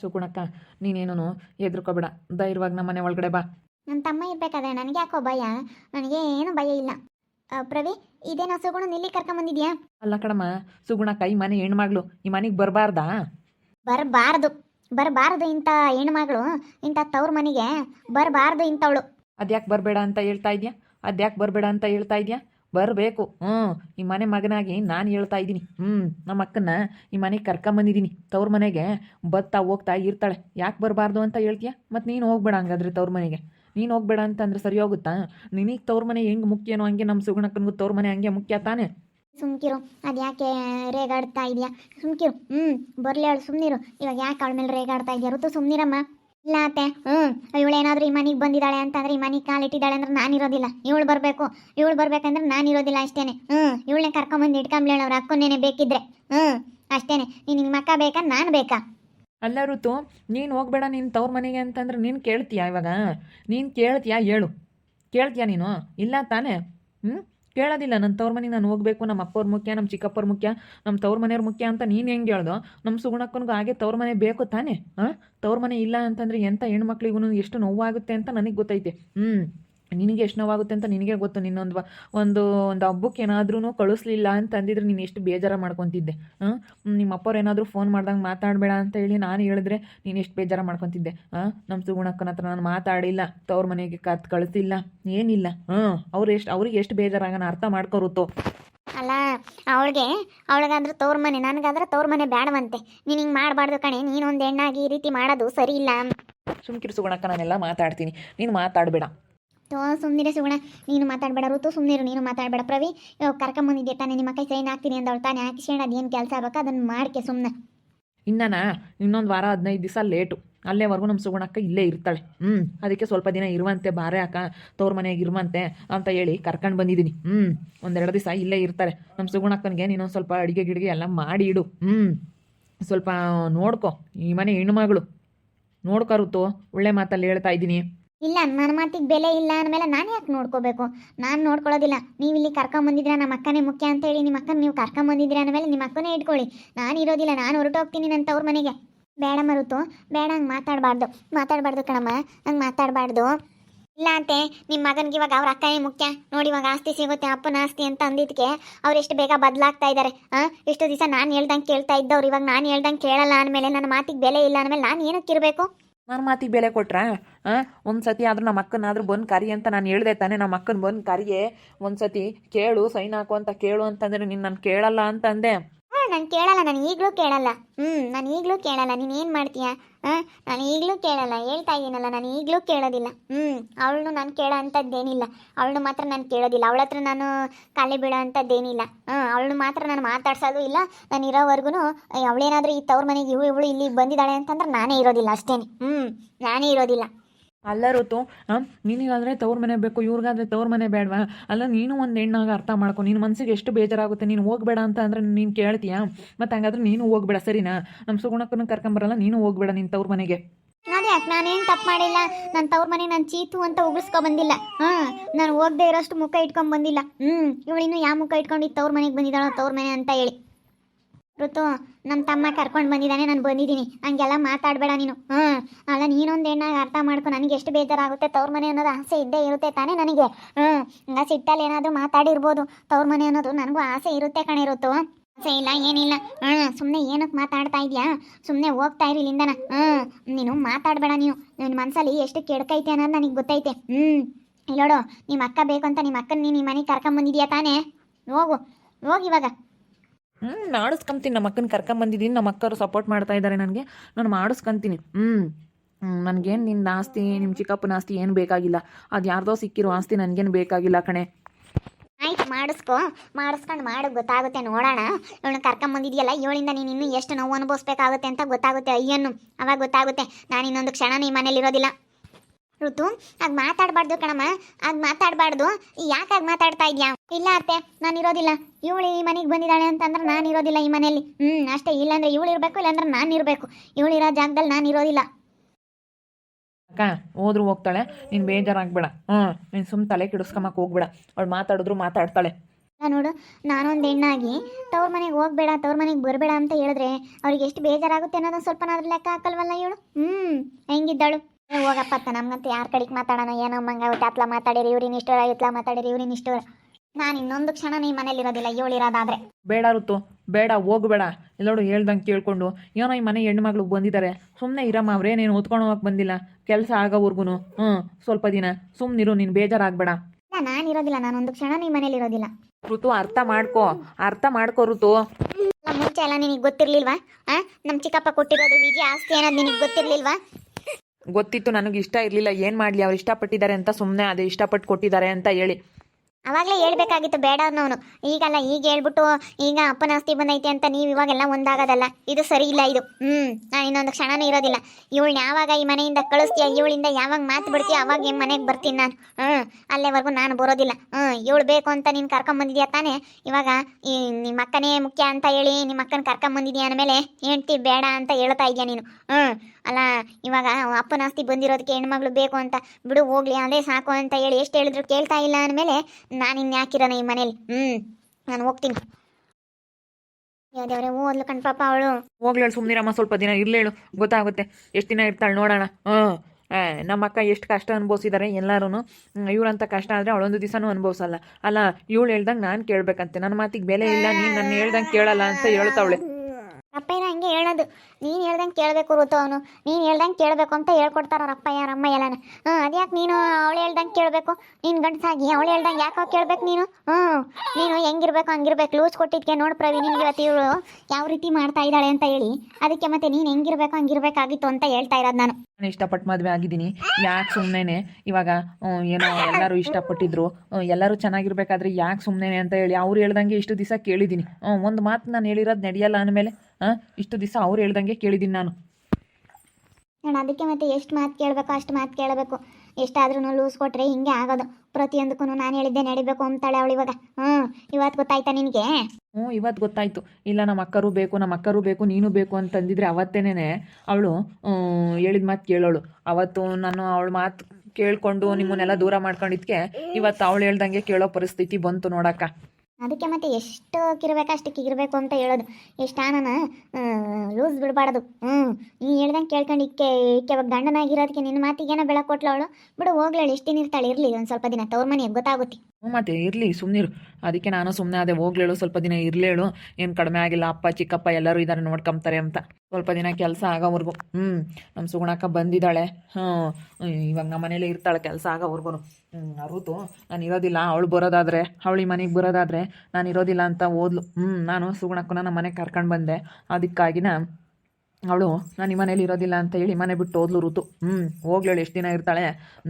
ಸುಗುಣಕ್ಕ ನೀನೇನು ಹೆದ್ರುಕೋಬೇಡ. ಧೈರ್ಯವಾಗಿ ನಮ್ಮ ಮನೆ ಒಳಗಡೆ ಬಾ. ನನ್ನ ತಮ್ಮ ಇರ್ಬೇಕಾದ್ರೆ ನನಗೆ ಯಾಕೋ ಭಯ? ನನಗೆ ಏನು ಭಯ ಇಲ್ಲ. ಪ್ರವಿ ಇದೇನೋ ಸುಗುಣ ಇಲ್ಲಿ ಕರ್ಕೊಂಬಂದಿದ್ಯಾ ಅಲ್ಲ ಕಡಮ್ಮ ಸುಗುಣಕ್ಕ ಈ ಮನೆ ಹೆಣ್ಮಗಳು ಈ ಮನೆಗೆ ಬರಬಾರ್ದಾ? ಬರಬಾರ್ದು. ಬರಬಾರ್ದು ಇಂಥ ಹೆಣ್ಮಗಳು ಇಂಥ ತವ್ರ ಮನೆಗೆ. ಬರಬಾರ್ದು ಇಂಥವಳು ಅದ್ಯಾಕೆ ಬರಬೇಡ ಅಂತ ಹೇಳ್ತಾ ಇದೆಯಾ? ಅದ್ಯಾಕೆ ಬರಬೇಡ ಅಂತ ಹೇಳ್ತಾ ಇದೆಯಾ? ಬರಬೇಕು. ಹ್ಞೂ ಈ ಮನೆ ಮಗನಾಗಿ ನಾನು ಹೇಳ್ತಾ ಇದ್ದೀನಿ. ಹ್ಞೂ ನಮ್ಮ ಅಕ್ಕನ ಈ ಮನೆಗೆ ಕರ್ಕೊಂಬಂದಿದ್ದೀನಿ. ತವ್ರ ಮನೆಗೆ ಬತ್ತಾ ಹೋಗ್ತಾ ಇರ್ತಾಳೆ. ಯಾಕೆ ಬರಬಾರ್ದು ಅಂತ ಹೇಳ್ತೀಯ? ಮತ್ತು ನೀನು ಹೋಗ್ಬೇಡ ಹಂಗಾದ್ರೆ ತವ್ರ ಮನೆಗೆ. ನೀನು ಹೋಗ್ಬೇಡ ಅಂತಂದ್ರೆ ಸರಿ ಹೋಗುತ್ತಾ? ನಿನಗೆ ತವ್ರ ಮನೆ ಹೆಂಗೆ ಮುಖ್ಯನೋ ಹಂಗೆ ನಮ್ಮ ಸುಗುಣಕ್ಕನಿಗೂ ತವ್ರ ಮನೆ ಹಂಗೆ ಮುಖ್ಯ ತಾನೇ? ಸುಮ್ಕಿರು, ಅದು ಯಾಕೆ ರೇಗಾಡ್ತಾ ಇದೆಯಾ? ಸುಮ್ಕಿರು ಹ್ಞೂ ಬರಲಿ ಅವಳು ಸುಮ್ಮನಿರು ಇವಾಗ ಯಾಕೆ ಅವಳ ಮೇಲೆ ರೇಗಾಡ್ತಾ ಇದೆಯಾ? ಋತು ಇಲ್ಲ ಅತ್ತೆ. ಇವಳು ಏನಾದ್ರೂ ಈ ಮನೆಗೆ ಬಂದಿದ್ದಾಳೆ ಅಂತಂದ್ರೆ ಈ ಮನೆಗೆ ಕಾಲಿಟ್ಟಿದ್ದಾಳೆ ಅಂದ್ರೆ ನಾನು ಇರೋದಿಲ್ಲ. ಇವಳು ಬರಬೇಕು. ಇವಳು ಬರ್ಬೇಕಂದ್ರೆ ನಾನು ಇರೋದಿಲ್ಲ ಅಷ್ಟೇನೆ. ಹ್ಞೂ ಇವಳನ್ನ ಕರ್ಕೊಂಬಂದು ಇಟ್ಕೊಂಬ್ಲೇಳು ಅವ್ರ ಅಕ್ಕನೇನೆ ಬೇಕಿದ್ರೆ. ಹ್ಮ್, ಅಷ್ಟೇನೆ. ನೀನು ನಿಮ್ಮ ಅಕ್ಕ ಬೇಕಾ, ನಾನು ಬೇಕಾ? ಅಲ್ಲ ಋತು, ನೀನು ಹೋಗ್ಬೇಡ ನೀನು ತವ್ರ ಮನೆಗೆ ಅಂತಂದ್ರೆ ನೀನು ಕೇಳ್ತೀಯಾ ಇವಾಗ? ನೀನು ಕೇಳ್ತೀಯಾ ಹೇಳು. ಕೇಳ್ತೀಯಾ ನೀನು? ಇಲ್ಲ ತಾನೇ? ಹ್ಞೂ ಕೇಳೋದಿಲ್ಲ ನನ್ನ ತವ್ರ ಮನೆಗೆ ನಾನು ಹೋಗ್ಬೇಕು ನಮ್ಮ ಅಪ್ಪವ್ರ ಮುಖ್ಯ ನಮ್ಮ ಚಿಕ್ಕಪ್ಪರ ಮುಖ್ಯ ನಮ್ಮ ತವ್ರ ಮನೆಯವ್ರ ಮುಖ್ಯ ಅಂತ ನೀನು ಹೆಂಗೆ ಹೇಳ್ದೋ ನಮ್ಮ ಸುಗುಣಕ್ಕನಿಗೂ ಹಾಗೆ ತವ್ರ ಮನೆ ಬೇಕು ತಾನೇ? ಹಾಂ ತವ್ರ ಮನೆ ಇಲ್ಲ ಅಂತಂದರೆ ಎಂಥ ಹೆಣ್ಮಕ್ಳಿಗೂ ಎಷ್ಟು ನೋವಾಗುತ್ತೆ ಅಂತ ನನಗೆ ಗೊತ್ತೈತೆ. ಹ್ಞೂ ನಿನಗೆ ಎಷ್ಟು ನೋವಾಗುತ್ತೆ ಅಂತ ನಿನಗೆ ಗೊತ್ತು. ನಿನ್ನೊಂದು ಒಂದು ಒಂದು ಹಬ್ಬಕ್ಕೆ ಏನಾದ್ರೂ ಕಳಿಸ್ಲಿಲ್ಲ ಅಂತಂದಿದ್ರೆ ನೀನು ಎಷ್ಟು ಬೇಜಾರ ಮಾಡ್ಕೊತಿದ್ದೆ. ಹಾಂ? ನಿಮ್ಮ ಅಪ್ಪವ್ರು ಏನಾದರೂ ಫೋನ್ ಮಾಡ್ದಂಗೆ ಮಾತಾಡಬೇಡ ಅಂತ ಹೇಳಿ ನಾನು ಹೇಳಿದ್ರೆ ನೀನು ಎಷ್ಟು ಬೇಜಾರ ಮಾಡ್ಕೊತಿದ್ದೆ. ಹಾಂ? ನಮ್ಮ ಸುಗುಣಕ್ಕನ ಹತ್ರ ನಾನು ಮಾತಾಡಿಲ್ಲ. ತವ್ರ ಮನೆಗೆ ಕತ್ ಕಳಿಸಿಲ್ಲ. ಏನಿಲ್ಲ. ಹಾಂ? ಅವ್ರು ಎಷ್ಟು ಅವ್ರಿಗೆ ಎಷ್ಟು ಬೇಜಾರಾಗನ ಅರ್ಥ ಮಾಡ್ಕೊರುತ್ತೋ. ಅಲ್ಲ ಅವಳಿಗೆ ಅವಳಿಗಾದ್ರೆ ತವ್ರ ಮನೆ ನನಗಾದ್ರೆ ತವ್ರ ಮನೆ ಬೇಡವಂತೆ ನೀನು ಹಿಂಗೆ ಮಾಡಬಾರ್ದು ಕಣೆ. ನೀನೊಂದು ಹೆಣ್ಣಾಗಿ ಈ ರೀತಿ ಮಾಡೋದು ಸರಿ ಇಲ್ಲ. ಸುಮ್ಕಿರು ಸುಗುಣಕ್ಕ ನಾನೆಲ್ಲ ಮಾತಾಡ್ತೀನಿ. ನೀನು ಮಾತಾಡಬೇಡ. ತೋ ಸುಮ್ಮನಿರೆ ಸುಗುಣ ನೀನು ಮಾತಾಡಬೇಡ ಋತು ಸುಮ್ಮನಿರು ನೀನು ಮಾತಾಡಬೇಡ ಪ್ರವಿ ಕರ್ಕೊಂಬಂದಿದ್ದೆ ತಾನೆ, ನಿಮ್ಮ ಕೈ ಸೈನ್ ಹಾಕ್ತೀನಿ ಅಂದವಳು ತಾನೆ. ಹಾಕಿಸ್ಕೊಂಡು ಅದೇನು ಕೆಲಸ ಆಗ್ಬೇಕು? ಅದನ್ನು ಮಾಡ್ಕೆ ಸುಮ್ಮನೆ ಇನ್ನನಾ ಇನ್ನೊಂದು ವಾರ ಹದಿನೈದು ದಿವಸ ಲೇಟು. ಅಲ್ಲೇವರೆಗೂ ನಮ್ಮ ಸುಗುಣಕ್ಕ ಇಲ್ಲೇ ಇರ್ತಾಳೆ. ಹ್ಞೂ ಅದಕ್ಕೆ ಸ್ವಲ್ಪ ದಿನ ಇರುವಂತೆ, ಬಾರೆ ಅಕ್ಕ ತವ್ರ ಮನೆಗೆ ಇರುವಂತೆ ಅಂತ ಹೇಳಿ ಕರ್ಕೊಂಡು ಬಂದಿದ್ದೀನಿ. ಹ್ಞೂ ಒಂದೆರಡು ದಿವಸ ಇಲ್ಲೇ ಇರ್ತಾರೆ. ನಮ್ಮ ಸುಗುಣಕ್ಕನಿಗೆ ನೀನೊಂದು ಸ್ವಲ್ಪ ಅಡುಗೆ ಗಿಡಿಗೆ ಎಲ್ಲ ಮಾಡಿ ಇಡು. ಹ್ಞೂ ಸ್ವಲ್ಪ ನೋಡ್ಕೊ ಈ ಮನೆ ಹೆಣ್ಮಗಳು ಋತು, ಒಳ್ಳೆ ಮಾತಲ್ಲಿ ಹೇಳ್ತಾ ಇದ್ದೀನಿ. ಇಲ್ಲ ನನ್ನ ಮಾತಿಗೆ ಬೆಲೆ ಇಲ್ಲ ಅಂದಮೇಲೆ ನಾನು ಯಾಕೆ ನೋಡ್ಕೋಬೇಕು? ನಾನು ನೋಡ್ಕೊಳ್ಳೋದಿಲ್ಲ. ನೀವು ಇಲ್ಲಿ ಕರ್ಕೊಂಬಂದಿದ್ದೀರಾ ನಮ್ಮ ಅಕ್ಕನೇ ಮುಖ್ಯ ಅಂತ ಹೇಳಿ ನಿಮ್ಮ ಅಕ್ಕನ ನೀವು ಕರ್ಕೊಂಬಂದಿದ್ದೀರಾ ಅಂದಮೇಲೆ ನಿಮ್ಮ ಅಕ್ಕನೇ ಇಟ್ಕೊಳ್ಳಿ. ನಾನು ಇರೋದಿಲ್ಲ, ನಾನು ಹೊರಟೋಗ್ತೀನಿ ನನ್ನ ತವ್ರ ಮನೆಗೆ. ಬೇಡ ಮರುತು. ಬೇಡ, ಹಂಗೆ ಮಾತಾಡಬಾರ್ದು. ಮಾತಾಡಬಾರ್ದು ಕಣಮ್ಮ. ಹಂಗೆ ಮಾತಾಡಬಾರ್ದು. ಇಲ್ಲ ಅಂತೆ ನಿಮ್ಮ ಮಗನಿಗೆ ಇವಾಗ ಅವ್ರ ಅಕ್ಕನೇ ಮುಖ್ಯ. ನೋಡಿ ಇವಾಗ ಆಸ್ತಿ ಸಿಗುತ್ತೆ, ಅಪ್ಪನ ಆಸ್ತಿ ಅಂತ ಅಂದಿದ್ದಕ್ಕೆ ಅವ್ರು ಎಷ್ಟು ಬೇಗ ಬದಲಾಗ್ತಾ ಇದ್ದಾರೆ ಹಾಂ ಎಷ್ಟು ದಿವಸ ನಾನು ಹೇಳ್ದಂಗೆ ಕೇಳ್ತಾ ಇದ್ದವ್ರು. ಇವಾಗ ನಾನು ಹೇಳ್ದಂಗೆ ಕೇಳಲ್ಲ ಅಂದಮೇಲೆ ನನ್ನ ಮಾತಿಗೆ ಬೆಲೆ ಇಲ್ಲ ಅಂದಮೇಲೆ ನಾನು ಏನಕ್ಕೆ ನನ್ನ ಮಾತಿಗೆ ಬೆಲೆ ಕೊಟ್ರೆ? ಒಂದು ಸತಿ ಆದರೂ ನಮ್ಮ ಅಕ್ಕನಾದರೂ ಬಂದು ಕರಿ ಅಂತ ನಾನು ಹೇಳ್ದೆ ತಾನೆ ನಮ್ಮ ಅಕ್ಕನ ಬಂದು ಕರಿಯೇ. ಒಂದು ಸತಿ ಕೇಳು, ಸೈನ್ ಹಾಕು ಅಂತ ಕೇಳು ಅಂತಂದ್ರೆ ನೀನು ನಾನು ಕೇಳಲ್ಲ ಅಂತಂದೆ. ನಾನು ಕೇಳಲ್ಲ, ನಾನು ಈಗಲೂ ಕೇಳಲ್ಲ. ಹ್ಞೂ ನಾನು ಈಗಲೂ ಕೇಳಲ್ಲ. ನೀನು ಏನು ಮಾಡ್ತೀಯಾ? ಹಾಂ? ನಾನು ಈಗಲೂ ಕೇಳಲ್ಲ. ಹೇಳ್ತಾ ಇದ್ದೀನಲ್ಲ ನಾನು ಈಗಲೂ ಕೇಳೋದಿಲ್ಲ. ಹ್ಞೂ ಅವಳನ್ನು ನಾನು ಕೇಳೋ ಅಂಥದ್ದೇನಿಲ್ಲ ಅವಳನ್ನು ಮಾತ್ರ ನಾನು ಕೇಳೋದಿಲ್ಲ. ಅವಳ ಹತ್ರ ನಾನು ಖಾಲಿ ಬೀಳೋ ಅಂಥದ್ದೇನಿಲ್ಲ ಹಾಂ, ಅವಳನ್ನು ಮಾತ್ರ ನಾನು ಮಾತಾಡ್ಸೋದು ಇಲ್ಲ. ನಾನು ಇರೋವರೆಗೂ ಅವಳೇನಾದರೂ ಈ ತವ್ರ ಮನೆಗೆ ಇವಳು ಇವಳು ಇಲ್ಲಿ ಬಂದಿದ್ದಾಳೆ ಅಂತಂದ್ರೆ ನಾನೇ ಇರೋದಿಲ್ಲ ಅಷ್ಟೇ ಹ್ಞೂ ನಾನೇ ಇರೋದಿಲ್ಲ. ಅಲ್ಲ ಋತು ನಿನಗಾದರೆ ತವ್ರ ಮನೆ ಬೇಕು, ಇವ್ರಿಗಾದ್ರೆ ತವ್ರ ಮನೆ ಬೇಡವಾ? ಅಲ್ಲ, ನೀನು ಒಂದು ಹೆಣ್ಣಾಗ ಅರ್ಥ ಮಾಡ್ಕೊ ನಿನ್ನ ಮನಸ್ಸಿಗೆ ಎಷ್ಟು ಬೇಜಾರಾಗುತ್ತೆ? ನೀನು ಹೋಗ್ಬೇಡ ಅಂತ ಅಂದ್ರೆ ನೀನು ಕೇಳ್ತೀಯಾ? ಮತ್ತು ಹಂಗಾದ್ರೆ ನೀನು ಹೋಗ್ಬೇಡ, ಸರಿನಾ? ನಮ್ಮ ಸುಗುಣಕ್ಕೂ ಕರ್ಕೊಂಬರಲ್ಲ, ನೀನು ಹೋಗ್ಬೇಡ ನಿನ್ನ ತವ್ರ ಮನೆಗೆ. ಅದೇ ನಾನೇನು ತಪ್ಪು ಮಾಡಿಲ್ಲ. ನನ್ನ ತವ್ರ ಮನೆ ನಾನು ಚೀತು ಅಂತ ಉಗಿಸ್ಕೊ ಬಂದಿಲ್ಲ. ಹಾಂ, ನಾನು ಹೋಗದೆ ಇರೋಷ್ಟು ಮುಖ ಇಟ್ಕೊಂಡು ಬಂದಿಲ್ಲ. ಹ್ಞೂ ಇವಳು ಇನ್ನೂ ಯಾವ ಮುಖ ಇಟ್ಕೊಂಡು ತವ್ರ ಮನೆಗೆ ಬಂದಿದ್ದಾಳೋ ತವ್ರ ಮನೆ ಅಂತ ಹೇಳಿ. ಋತು ನಮ್ಮ ತಮ್ಮ ಕರ್ಕೊಂಡು ಬಂದಿದ್ದಾನೆ ನಾನು ಬಂದಿದ್ದೀನಿ. ಹಂಗೆಲ್ಲ ಮಾತಾಡಬೇಡ ನೀನು. ಹ್ಮ್ ಅಲ್ಲ ನೀನೊಂದು ಹೆಣ್ಣಾಗ ಅರ್ಥ ಮಾಡ್ಕೊ, ನನಗೆ ಎಷ್ಟು ಬೇಜಾರಾಗುತ್ತೆ? ತವ್ರ ಮನೆ ಅನ್ನೋದು ಆಸೆ ಇದ್ದೇ ಇರುತ್ತೆ ತಾನೇ ನನಗೆ? ಹಂಗ ಸಿಟ್ಟಲ್ಲಿ ಏನಾದರೂ ಮಾತಾಡಿರ್ಬೋದು. ತವ್ರ ಮನೆ ಅನ್ನೋದು ನನಗೂ ಆಸೆ ಇರುತ್ತೆ ಕಣೆ ಋತು. ಆಸೆ ಇಲ್ಲ, ಏನಿಲ್ಲ. ಹ್ಮ್ ಸುಮ್ಮನೆ ಏನಕ್ಕೆ ಮಾತಾಡ್ತಾ ಇದೆಯಾ? ಸುಮ್ಮನೆ ಹೋಗ್ತಾ ಇರಿ ಇಲ್ಲಿಂದನ. ಹ್ಞೂ ನೀನು ಮಾತಾಡಬೇಡ ನೀನು. ನಿನ್ನ ಮನಸ್ಸಲ್ಲಿ ಎಷ್ಟು ಕೆಡ್ಕೈತೆ ಅನ್ನೋದು ನನಗೆ ಗೊತ್ತೈತೆ. ಹ್ಞೂ ಇಲ್ಲೋಡು ನಿಮ್ಮ ಅಕ್ಕ ಬೇಕು ಅಂತ ನಿಮ್ಮ ಅಕ್ಕನ ನೀನು ಈ ಮನೆಗೆ ಕರ್ಕೊಂಬಂದಿದ್ಯಾ ತಾನೇ? ಹೋಗು, ಹೋಗಿ ಇವಾಗ. ಹ್ಞೂ ಮಾಡಿಸ್ಕೊಂತೀನಿ ನಮ್ಮ ಅಕ್ಕನ ಕರ್ಕೊಂಬಂದಿದ್ದೀನಿ ನಮ್ಮ ಅಕ್ಕರು ಸಪೋರ್ಟ್ ಮಾಡ್ತಾ ಇದ್ದಾರೆ ನನಗೆ. ನಾನು ಮಾಡಿಸ್ಕೊಂತೀನಿ. ಹ್ಞೂ ನನಗೇನು ನಿನ್ನ ಆಸ್ತಿ ನಿಮ್ಮ ಚಿಕ್ಕಪ್ಪನ ಆಸ್ತಿ ಏನು ಬೇಕಾಗಿಲ್ಲ. ಅದು ಯಾರ್ದೋ ಸಿಕ್ಕಿರೋ ಆಸ್ತಿ ನನಗೇನು ಬೇಕಾಗಿಲ್ಲ ಕಣೆ. ಆಯ್ತು, ಮಾಡಿಸ್ಕೊ. ಮಾಡಿಸ್ಕೊಂಡು ಮಾಡು. ಗೊತ್ತಾಗುತ್ತೆ, ನೋಡೋಣ. ಇವಳನ್ನ ಕರ್ಕೊಂಬಂದಿದ್ಯಲ್ಲ, ಇವಳಿಂದ ನೀನು ಇನ್ನೂ ಎಷ್ಟು ನೋವು ಅನುಭವಿಸ್ಬೇಕಾಗುತ್ತೆ ಅಂತ ಗೊತ್ತಾಗುತ್ತೆ. ಅಯ್ಯನ್ನು ಅವಾಗ ಗೊತ್ತಾಗುತ್ತೆ. ನಾನು ಇನ್ನೊಂದು ಕ್ಷಣ ಈ ಮನೇಲಿ ಇರೋದಿಲ್ಲ ಋತು ಅದ್ ಮಾತಾಡಬಾರ್ದು ಕಣಮ್ಮ. ಅದ್ ಮಾತಾಡಬಾರ್ದು. ಯಾಕೆ ಆಗ ಮಾತಾಡ್ತಾ ಇದ್ಯಾ? ಇಲ್ಲ ಅತ್ತೆ ನಾನು ಇರೋದಿಲ್ಲ. ಇವಳು ಈ ಮನೆಗೆ ಬಂದಿದ್ದಾಳೆ ಅಂತಂದ್ರೆ ನಾನು ಇರೋದಿಲ್ಲ ಈ ಮನೆಯಲ್ಲಿ. ಹ್ಞೂ ಅಷ್ಟೇ. ಇಲ್ಲಾಂದ್ರೆ ಇವಳು ಇರಬೇಕು ಇಲ್ಲಾಂದ್ರೆ ನಾನು ಇರಬೇಕು. ಇವಳು ಇರೋ ಜಾಗದಲ್ಲಿ ನಾನು ಇರೋದಿಲ್ಲ. ಅಕ್ಕ ಹೋದ್ರು ಹೋಗ್ತಾಳೆ. ನೀನು ಬೇಜಾರಾಗ್ಬೇಡ. ಹ್ಞೂ ನೀನು ಸುಮ್ಮ ತಲೆ ಕೆಡಿಸ್ಕೊಂಬಕ್ಕೆ ಹೋಗ್ಬೇಡ. ಅವಳು ಮಾತಾಡಿದ್ರು ಮಾತಾಡ್ತಾಳೆ. ನೋಡು ನಾನೊಂದು ಹೆಣ್ಣಾಗಿ ತವ್ರ ಮನೆಗೆ ಹೋಗ್ಬೇಡ ತವ್ರ ಮನೆಗೆ ಬರಬೇಡ ಅಂತ ಹೇಳಿದ್ರೆ ಅವ್ರಿಗೆ ಎಷ್ಟು ಬೇಜಾರಾಗುತ್ತೆ ಅನ್ನೋದನ್ನ ಸ್ವಲ್ಪನಾದ್ರೂ ಲೆಕ್ಕ ಹಾಕಲ್ವಲ್ಲ ಇವಳು? ಹ್ಞೂ ಹೆಂಗಿದ್ದಾಳು? ಹೋಗಪ್ಪ ಅತ್ತ ನಮ್ಗಂತೂ ಯಾರ ಕಡೆಗೆ ಮಾತಾಡೋಣ? ಏನೋ ಮಂಗ ಅತ್ಲ ಮಾತಾಡಿರಿ ಇವ್ರಿನ ಇಷ್ಟರ ಇತ್ಲ ಮಾತಾಡಿರಿ ಇವ್ರಿನ ಇಷ್ಟರ ನಾನು ಇನ್ನೊಂದು ಕ್ಷಣ ನೀ ಮನೇಲಿ ಇರೋದಿಲ್ಲ ಏಳಿರೋದಾದ್ರೆ ಬೇಡ ಋತು ಬೇಡ ಹೋಗ್ಬೇಡ. ಎಲ್ಲೋಡು ಹೇಳ್ದಂಗೆ ಕೇಳ್ಕೊಂಡು ಏನೋ ಈ ಮನೆ ಹೆಣ್ಮಗಳು ಬಂದಿದ್ದಾರೆ ಸುಮ್ಮನೆ ಇರಮ್ಮ ಅವ್ರೇನೇನು ಹೊತ್ಕೊಂಡು ಹೋಗಕ್ಕೆ ಬಂದಿಲ್ಲ. ಕೆಲಸ ಆಗೋವರ್ಗು ಹ್ಞೂ ಸ್ವಲ್ಪ ದಿನ. ಸುಮ್ಮನಿರು ನೀನು ಬೇಜಾರಾಗ್ಬೇಡ. ಇಲ್ಲ ನಾನು ಇರೋದಿಲ್ಲ ನಾನೊಂದು ಕ್ಷಣ ನೀ ಮನೇಲಿ ಇರೋದಿಲ್ಲ. ಋತು ಅರ್ಥ ಮಾಡ್ಕೋ ಅರ್ಥ ಮಾಡ್ಕೋ ಋತು. ಮುಂಚೆ ಎಲ್ಲ ನಿನಗೆ ಗೊತ್ತಿರ್ಲಿಲ್ವಾ? ಆ ನಮ್ಮ ಚಿಕ್ಕಪ್ಪ ಕೊಟ್ಟಿರೋದು ವಿಜಯ ಆಸ್ತಿ ಅನ್ನೋದು ನಿನಗೆ ಗೊತ್ತಿರ್ಲಿಲ್ವಾ? ಗೊತ್ತಿತ್ತು ನನಗೆ ಇಷ್ಟ ಇರಲಿಲ್ಲ, ಏನು ಮಾಡಲಿ, ಅವ್ರು ಇಷ್ಟಪಟ್ಟಿದ್ದಾರೆ ಅಂತ ಸುಮ್ಮನೆ ಅದೇ ಇಷ್ಟಪಟ್ಟು ಕೊಟ್ಟಿದ್ದಾರೆ ಅಂತ ಹೇಳಿ. ಅವಾಗಲೇ ಹೇಳ್ಬೇಕಾಗಿತ್ತು ಬೇಡ ಅನ್ನೋನು. ಈಗಲ್ಲ, ಈಗ ಹೇಳ್ಬಿಟ್ಟು ಈಗ ಅಪ್ಪನ ಆಸ್ತಿ ಬಂದೈತೆ ಅಂತ ನೀವು ಇವಾಗೆಲ್ಲ ಒಂದಾಗೋದಲ್ಲ. ಇದು ಸರಿ ಇಲ್ಲ ಇದು. ಹ್ಞೂ ನಾನು ಇನ್ನೊಂದು ಕ್ಷಣನೂ ಇರೋದಿಲ್ಲ. ಇವಳನ್ನ ಯಾವಾಗ ಈ ಮನೆಯಿಂದ ಕಳಿಸ್ತೀಯ? ಇವಳಿಂದ ಯಾವಾಗ ಮಾತು ಬಿಡ್ತೀಯ? ಅವಾಗ ಈ ಮನೆಗೆ ಬರ್ತೀನಿ ನಾನು? ಹ್ಞೂ ಅಲ್ಲೇವರೆಗೂ ನಾನು ಬರೋದಿಲ್ಲ. ಹ್ಞೂ ಇವಳು ಬೇಕು ಅಂತ ನೀನು ಕರ್ಕೊಂಬಂದಿದ್ಯಾ ತಾನೇ? ಇವಾಗ ಈ ನಿಮ್ಮ ಅಕ್ಕನೇ ಮುಖ್ಯ ಅಂತ ಹೇಳಿ ನಿಮ್ಮ ಅಕ್ಕನ ಕರ್ಕೊಂಬಂದಿದ್ಯಾ ಅಂದಮೇಲೆ ಹೆಂಡ್ತಿ ಬೇಡ ಅಂತ ಹೇಳ್ತಾ ಇದೆಯಾ ನೀನು? ಹ್ಞೂ ಅಲ್ಲ, ಇವಾಗ ಅಪ್ಪನ ಆಸ್ತಿ ಬಂದಿರೋದಕ್ಕೆ ಹೆಣ್ಮಗಳು ಬೇಕು ಅಂತ ಬಿಡು, ಹೋಗ್ಲಿ, ಅದೇ ಸಾಕು ಅಂತ ಹೇಳಿ ಎಷ್ಟು ಹೇಳಿದ್ರು ಕೇಳ್ತಾ ಇಲ್ಲ ಅಂದಮೇಲೆ ನಾನು ಇನ್ನು ಯಾಕಿರೋಣ ಈ ಮನೇಲಿ? ಹ್ಞೂ ನಾನು ಹೋಗ್ತೀನಿ. ಯಾವ್ದೇವ್ರೆ ಓದ್ಲು ಕಣ್ ಪಾಪ ಅವಳು. ಹೋಗ್ಲೇಳು ಸುಮ್ಮನಿರಮ್ಮ ಸ್ವಲ್ಪ ದಿನ ಇರ್ಲೇಳು ಗೊತ್ತಾಗುತ್ತೆ. ಎಷ್ಟು ದಿನ ಇರ್ತಾಳೆ ನೋಡೋಣ. ಹಾಂ ನಮ್ಮ ಅಕ್ಕ ಎಷ್ಟು ಕಷ್ಟ ಅನುಭವಿಸಿದ್ದಾರೆ ಎಲ್ಲರೂ ಇವ್ರಂತ ಕಷ್ಟ ಆದರೆ ಅವಳೊಂದು ದಿವಸನೂ ಅನುಭವಿಸಲ್ಲ. ಅಲ್ಲ, ಇವಳು ಹೇಳ್ದಂಗೆ ನಾನು ಕೇಳಬೇಕಂತೆ. ನನ್ನ ಮಾತಿಗೆ ಬೆಲೆ ಇಲ್ಲ, ನೀನು ನನ್ನ ಹೇಳ್ದಂಗೆ ಕೇಳಲ್ಲ ಅಂತ ಹೇಳ್ತಾವಳೆ. ಅಪ್ಪಯ್ಯನ ಹಂಗೆ ಹೇಳೋದು. ನೀನು ಹೇಳ್ದಂಗೆ ಕೇಳಬೇಕು ಋತು ಅವನು. ನೀನು ಹೇಳ್ದಂಗೆ ಕೇಳಬೇಕು ಅಂತ ಹೇಳ್ಕೊಡ್ತಾರ ಅವ್ರ ಅಪ್ಪಯ್ಯ, ಅವ್ರ ಅಮ್ಮ ಎಲ್ಲನ. ಹ್ಞೂ ಅದ್ಯಾಕೆ ನೀನು ಅವಳು ಹೇಳ್ದಂಗೆ ಕೇಳಬೇಕು? ನೀನು ಗಂಡಸಾಗಿ ಅವಳು ಹೇಳ್ದಂಗೆ ಯಾಕೋ ಕೇಳಬೇಕು ನೀನು? ಹ್ಞೂ ನೀನು ಹೆಂಗಿರ್ಬೇಕು ಹಂಗಿರ್ಬೇಕು. ಲೂಸ್ ಕೊಟ್ಟಿದ್ಕೆ ನೋಡಿ ಪ್ರವೀಣ್ ನಿಮಗೆ ಇವತ್ತು ಇವಳು ಯಾವ ರೀತಿ ಮಾಡ್ತಾ ಇದ್ದಾಳೆ ಅಂತ ಹೇಳಿ. ಅದಕ್ಕೆ ಮತ್ತೆ ನೀನು ಹೆಂಗಿರ್ಬೇಕು ಹಂಗಿರ್ಬೇಕಾಗಿತ್ತು ಅಂತ ಹೇಳ್ತಾ ಇರೋದು ನಾನು. ನಾನು ಇಷ್ಟಪಟ್ಟು ಮದುವೆ ಆಗಿದ್ದೀನಿ. ಯಾಕೆ ಸುಮ್ಮನೆ ಇವಾಗ ಏನೋ ಎಲ್ಲರೂ ಇಷ್ಟಪಟ್ಟಿದ್ರು. ಎಲ್ಲರೂ ಚೆನ್ನಾಗಿರ್ಬೇಕಾದ್ರೆ ಯಾಕೆ ಸುಮ್ಮನೆ ಅಂತ ಹೇಳಿ ಅವ್ರು ಹೇಳ್ದಂಗೆ ಇಷ್ಟು ದಿವಸ ಕೇಳಿದ್ದೀನಿ. ಒಂದು ಮಾತು ನಾನು ಹೇಳಿರೋದು ನಡೆಯಲ್ಲ ಅಂದಮೇಲೆ ಇಷ್ಟು ದಿವಸ ಅವ್ರು ಹೇಳ್ದಂಗೆ ಕೇಳಿದ್ದೀನಿ ನಾನು. ನಾನು ಅದಕ್ಕೆ ಮತ್ತೆ ಎಷ್ಟು ಮಾತು ಕೇಳಬೇಕು ಅಷ್ಟು ಮಾತು ಕೇಳಬೇಕು. ಎಷ್ಟಾದ್ರೂ ಲೂಸ್ ಕೊಟ್ರೆ ಹಿಂಗೆ ಆಗೋದು. ಪ್ರತಿಯೊಂದಕ್ಕೂ ನಾನು ಹೇಳಿದ್ದೆ ನಡಿಬೇಕು ಅಂತಾಳೆ ಅವಳು ಇವಾಗ. ಹ್ಞೂ ಇವತ್ತು ಗೊತ್ತಾಯ್ತಾ ನಿನಗೆ? ಹ್ಞೂ ಇವತ್ತು ಗೊತ್ತಾಯ್ತು. ಇಲ್ಲ ನಮ್ಮ ಅಕ್ಕರು ಬೇಕು ನಮ್ಮ ಅಕ್ಕರು ಬೇಕು ನೀನು ಬೇಕು ಅಂತಂದಿದ್ರೆ ಅವತ್ತೇನೆ ಅವಳು ಹೇಳಿದ ಮಾತು ಕೇಳೋಳು. ಅವತ್ತು ನಾನು ಅವಳು ಮಾತು ಕೇಳ್ಕೊಂಡು ನಿಮ್ಮನ್ನೆಲ್ಲ ದೂರ ಮಾಡ್ಕೊಂಡಿದ್ಕೆ ಇವತ್ತು ಅವಳು ಹೇಳ್ದಂಗೆ ಕೇಳೋ ಪರಿಸ್ಥಿತಿ ಬಂತು ನೋಡಕ್ಕ. ಅದಕ್ಕೆ ಮತ್ತೆ ಎಷ್ಟು ಕಿರ್ಬೇಕು ಅಷ್ಟಕ್ಕೆ ಇರಬೇಕು ಅಂತ ಹೇಳೋದು. ಎಷ್ಟು ಆನನ ಲೂಸ್ ಬಿಡಬಾರ್ದು. ಹ್ಞೂ ನೀನು ಹೇಳ್ದಂಗೆ ಕೇಳ್ಕೊಂಡು ಇಕ್ಕೆ ಇಕ್ಕೆ ಅವಾಗ ಗಂಡನಾಗಿರೋದಕ್ಕೆ ನಿನ್ನ ಮಾತಿಗೇನೋ ಬೆಳಕು ಕೊಟ್ಲು ಅವಳು. ಬಿಡು ಹೋಗ್ಲಾಳು ಎಷ್ಟು ದಿನ ಇರ್ತಾಳೆ, ಇರಲಿ, ಒಂದು ಸ್ವಲ್ಪ ದಿನ ತವ್ರ ಮನೆಗೆ ಗೊತ್ತಾಗುತ್ತೆ. ಹ್ಞೂ ಮತ್ತೆ ಇರಲಿ ಸುಮ್ಮನಿರು ಅದಕ್ಕೆ ನಾನು ಸುಮ್ಮನೆ ಅದೇ ಹೋಗ್ಲೇಳು, ಸ್ವಲ್ಪ ದಿನ ಇರಲೇಳು. ಏನು ಕಡಿಮೆ ಆಗಿಲ್ಲ, ಅಪ್ಪ, ಚಿಕ್ಕಪ್ಪ ಎಲ್ಲರೂ ಇದ್ದಾರೆ ನೋಡ್ಕೊಂತಾರೆ ಅಂತ. ಸ್ವಲ್ಪ ದಿನ ಕೆಲಸ ಆಗೋವರೆಗೂ. ಹ್ಞೂ ನಮ್ಮ ಸುಗುಣಕ್ಕ ಬಂದಿದ್ದಾಳೆ. ಹ್ಞೂ, ಇವಾಗ ನಮ್ಮ ಮನೇಲಿ ಇರ್ತಾಳೆ, ಕೆಲಸ ಆಗೋವರೆಗೂ ಅರುತು ನಾನು ಇರೋದಿಲ್ಲ, ಅವಳು ಬರೋದಾದರೆ, ಅವಳು ಮನೆಗೆ ಬರೋದಾದರೆ ನಾನು ಇರೋದಿಲ್ಲ ಅಂತ ಓದ್ಲು. ಹ್ಞೂ, ನಾನು ಸುಗುಣಕ್ಕನ ನಮ್ಮ ಮನೆಗೆ ಕರ್ಕೊಂಡು ಬಂದೆ. ಅದಕ್ಕಾಗಿನ ಅವಳು ನಾನು ಈ ಮನೇಲಿ ಇರೋದಿಲ್ಲ ಅಂತ ಹೇಳಿ ಮನೆ ಬಿಟ್ಟು ಹೋದ್ಲು ಋತು. ಹ್ಞೂ ಹೋಗ್ಲೇಳು ಎಷ್ಟು ದಿನ ಇರ್ತಾಳೆ,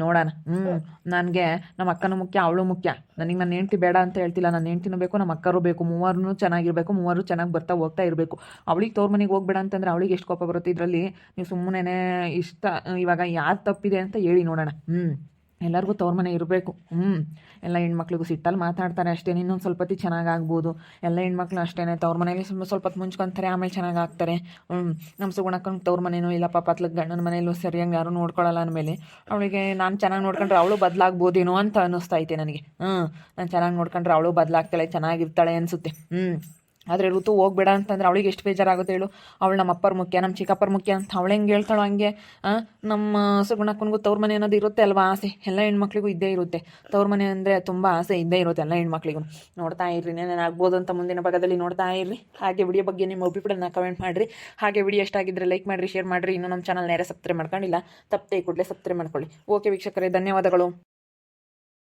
ನೋಡೋಣ. ಹ್ಞೂ ನನಗೆ ನಮ್ಮ ಅಕ್ಕನ ಮುಖ್ಯ, ಅವಳು ಮುಖ್ಯ. ನನಗೆ ನನ್ನ ಹೆಂಡ್ತಿ ಬೇಡ ಅಂತ ಹೇಳ್ತಿಲ್ಲ ನನ್ನ ಹೆಂಡ್ತಿನೂ ಬೇಕು ನಮ್ಮ ಅಕ್ಕರು ಬೇಕು ಮೂವರು ಚೆನ್ನಾಗಿರಬೇಕು, ಮೂವರು ಚೆನ್ನಾಗಿ ಬರ್ತಾ ಹೋಗ್ತಾ ಇರಬೇಕು. ಅವಳಿಗೆ ತೋರ್ ಮನೆಗೆ ಹೋಗ್ಬೇಡ ಅಂತಂದ್ರೆ ಅವಳಿಗೆ ಎಷ್ಟು ಕೋಪ ಬರುತ್ತೆ ಇದರಲ್ಲಿ? ನೀವು ಸುಮ್ಮನೆ ಇಷ್ಟ, ಇವಾಗ ಯಾರು ತಪ್ಪಿದೆ ಅಂತ ಹೇಳಿ ನೋಡೋಣ. ಹ್ಞೂ ಎಲ್ಲರಿಗೂ ತವ್ರ ಮನೆ ಇರಬೇಕು. ಹ್ಞೂ ಎಲ್ಲ ಹೆಣ್ಮಕ್ಳಿಗೂ ಸಿಟ್ಟಲ್ಲಿ ಮಾತಾಡ್ತಾರೆ ಅಷ್ಟೇ. ಇನ್ನೊಂದು ಸ್ವಲ್ಪ ಹೊತ್ತಿ ಚೆನ್ನಾಗಿ ಆಗ್ಬೋದು ಎಲ್ಲ ಹೆಣ್ಮಕ್ಳು ಅಷ್ಟೇ ತವ್ರ ಮನೇಲಿ ಸ್ವಲ್ಪ ಸ್ವಲ್ಪ ಹೊತ್ತು ಮುಂಚ್ಕೊಂತಾರೆ, ಆಮೇಲೆ ಚೆನ್ನಾಗಿ ಆಗ್ತಾರೆ ಹ್ಞೂ ನಮ್ಮ ಸುಗುಣಕ್ಕಂಗೆ ತವ್ರ ಮನೇನೂ ಇಲ್ಲ. ಪಾಪ ಅತ್ಲಕ್ಕೆ ಗಂಡನ ಮನೇಲೂ ಸರಿಯಾಗಿ ಯಾರೂ ನೋಡ್ಕೊಳ್ಳಲ್ಲ ಅಂದಮೇಲೆ. ಅವಳಿಗೆ ನಾನು ಚೆನ್ನಾಗಿ ನೋಡ್ಕೊಂಡ್ರೆ ಅವಳು ಬದಲಾಗ್ಬೋದೇನೋ ಅಂತ ಅನ್ನಿಸ್ತಾ ಐತೆ ನನಗೆ. ಹ್ಞೂ ನಾನು ಚೆನ್ನಾಗಿ ನೋಡ್ಕೊಂಡ್ರೆ ಅವಳು ಬದಲಾಗ್ತಾಳೆ, ಚೆನ್ನಾಗಿರ್ತಾಳೆ ಅನಿಸುತ್ತೆ. ಹ್ಞೂ ಆದರೆ ಋತು ಹೋಗ್ಬೇಡ ಅಂತಂದ್ರೆ ಅವಳಿಗೆ ಎಷ್ಟು ಬೇಜಾರಾಗುತ್ತೆ ಹೇಳು. ಅವಳು ನಮ್ಮ ಅಪ್ಪರ ಮುಖ್ಯ, ನಮ್ಮ ಚಿಕ್ಕಪ್ಪರ ಮುಖ್ಯ ಅಂತ ಅವಳು ಹೆಂಗೆ ಹೇಳ್ತಾಳೋ ಹಂಗೆ ನಮ್ಮ ಸುಗುಣಕ್ಕನಿಗೂ ತವ್ರ ಮನೆ ಅನ್ನೋದು ಇರುತ್ತೆ ಅಲ್ವಾ ಆಸೆ? ಎಲ್ಲ ಹೆಣ್ಮಕ್ಳಿಗೂ ಇದ್ದೇ ಇರುತ್ತೆ. ತವ್ರ ಮನೆ ಅಂದರೆ ತುಂಬ ಆಸೆ ಇದ್ದೇ ಇರುತ್ತೆ ಎಲ್ಲ ಹೆಣ್ಮಕ್ಳಿಗೂ. ನೋಡ್ತಾ ಇರ್ರಿ ನಾನು ಆಗ್ಬೋದು ಅಂತ ಮುಂದಿನ ಭಾಗದಲ್ಲಿ ನೋಡ್ತಾ ಇರ್ರಿ. ಹಾಗೆ ವಿಡಿಯೋ ಬಗ್ಗೆ ನಿಮ್ಮ ಅಭಿಪ್ರಾಯನ ಕಮೆಂಟ್ ಮಾಡಿರಿ. ಹಾಗೆ ವಿಡಿಯೋ ಎಷ್ಟಾಗಿದ್ದರೆ ಲೈಕ್ ಮಾಡಿರಿ ಶೇರ್ ಮಾಡಿರಿ. ಇನ್ನೂ ನಮ್ಮ ಚಾನಲ್ ನೇರ ಸಬ್ಸ್ಕ್ರೈಬ್ ಮಾಡ್ಕೊಂಡಿಲ್ಲ, ತಪ್ಪದೆ ಕೂಡಲೇ ಸಬ್ಸ್ಕ್ರೈಬ್ ಮಾಡ್ಕೊಳ್ಳಿ. ಓಕೆ ವೀಕ್ಷಕರೇ, ಧನ್ಯವಾದಗಳು.